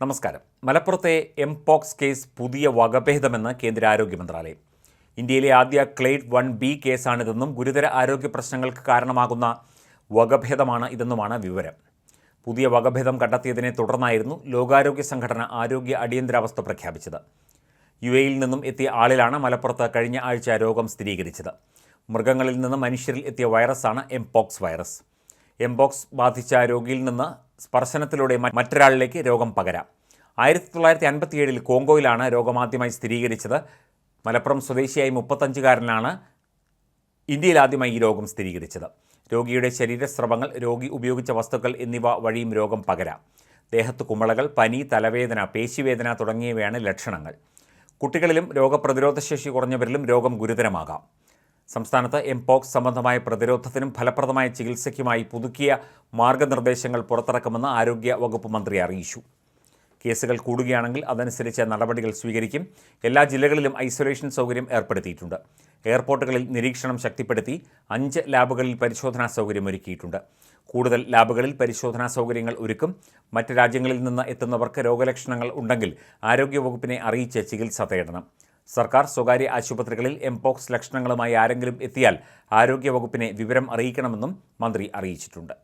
നമസ്കാരം. മലപ്പുറത്തെ mpox case പുതിയ വകഭേദമെന്ന് കേന്ദ്ര ആരോഗ്യ മന്ത്രാലയം. ഇന്ത്യയിലെ ആദ്യ ക്ലേഡ് വൺ ബി കേസാണിതെന്നും ഗുരുതര ആരോഗ്യ പ്രശ്നങ്ങൾക്ക് കാരണമാകുന്ന വകഭേദമാണ് ഇതെന്നുമാണ് വിവരം. പുതിയ വകഭേദം കണ്ടെത്തിയതിനെ തുടർന്നായിരുന്നു ലോകാരോഗ്യ സംഘടന ആരോഗ്യ അടിയന്തരാവസ്ഥ പ്രഖ്യാപിച്ചത്. യു എയിൽ നിന്നും എത്തിയ ആളിലാണ് മലപ്പുറത്ത് കഴിഞ്ഞ ആഴ്ച രോഗം സ്ഥിരീകരിച്ചത്. മൃഗങ്ങളിൽ നിന്ന് മനുഷ്യരിൽ എത്തിയ വൈറസാണ് എംപോക്സ് വൈറസ് എംപോക്സ് ബാധിച്ച രോഗിയിൽ നിന്ന് സ്പർശനത്തിലൂടെ മറ്റൊരാളിലേക്ക് രോഗം പകരാം. ആയിരത്തി തൊള്ളായിരത്തി അൻപത്തിയേഴിൽ കോങ്കോയിലാണ് രോഗമാദ്യമായി സ്ഥിരീകരിച്ചത്. മലപ്പുറം സ്വദേശിയായി മുപ്പത്തഞ്ചുകാരനാണ് ഇന്ത്യയിൽ ആദ്യമായി ഈ രോഗം സ്ഥിരീകരിച്ചത്. രോഗിയുടെ ശരീരസ്രവങ്ങൾ രോഗി ഉപയോഗിച്ച വസ്തുക്കൾ എന്നിവ വഴിയും രോഗം പകരാം. ദേഹത്ത് കുമളകൾ പനി തലവേദന പേശിവേദന തുടങ്ങിയവയാണ് ലക്ഷണങ്ങൾ. കുട്ടികളിലും രോഗപ്രതിരോധശേഷി കുറഞ്ഞവരിലും രോഗം ഗുരുതരമാകാം. സംസ്ഥാനത്ത് എംപോക്സ് സംബന്ധമായ പ്രതിരോധത്തിനും ഫലപ്രദമായ ചികിത്സയ്ക്കുമായി പുതുക്കിയ മാർഗനിർദ്ദേശങ്ങൾ പുറത്തിറക്കുമെന്ന് ആരോഗ്യ വകുപ്പ് മന്ത്രി അറിയിച്ചു. കേസുകൾ കൂടുകയാണെങ്കിൽ അതനുസരിച്ച് നടപടികൾ സ്വീകരിക്കും. എല്ലാ ജില്ലകളിലും ഐസൊലേഷൻ സൗകര്യം ഏർപ്പെടുത്തിയിട്ടുണ്ട്. എയർപോർട്ടുകളിൽ നിരീക്ഷണം ശക്തിപ്പെടുത്തി അഞ്ച് ലാബുകളിൽ പരിശോധനാ സൗകര്യം ഒരുക്കിയിട്ടുണ്ട്. കൂടുതൽ ലാബുകളിൽ പരിശോധനാ സൗകര്യങ്ങൾ ഒരുക്കും. മറ്റ് രാജ്യങ്ങളിൽ നിന്ന് എത്തുന്നവർക്ക് രോഗലക്ഷണങ്ങൾ ഉണ്ടെങ്കിൽ ആരോഗ്യവകുപ്പിനെ അറിയിച്ച് ചികിത്സ തേടണം. സർക്കാർ സ്വകാര്യ ആശുപത്രികളിൽ എംപോക്സ് ലക്ഷണങ്ങളുമായി ആരെങ്കിലും എത്തിയാൽ ആരോഗ്യവകുപ്പിനെ വിവരം അറിയിക്കണമെന്നും മന്ത്രി അറിയിച്ചിട്ടുണ്ട്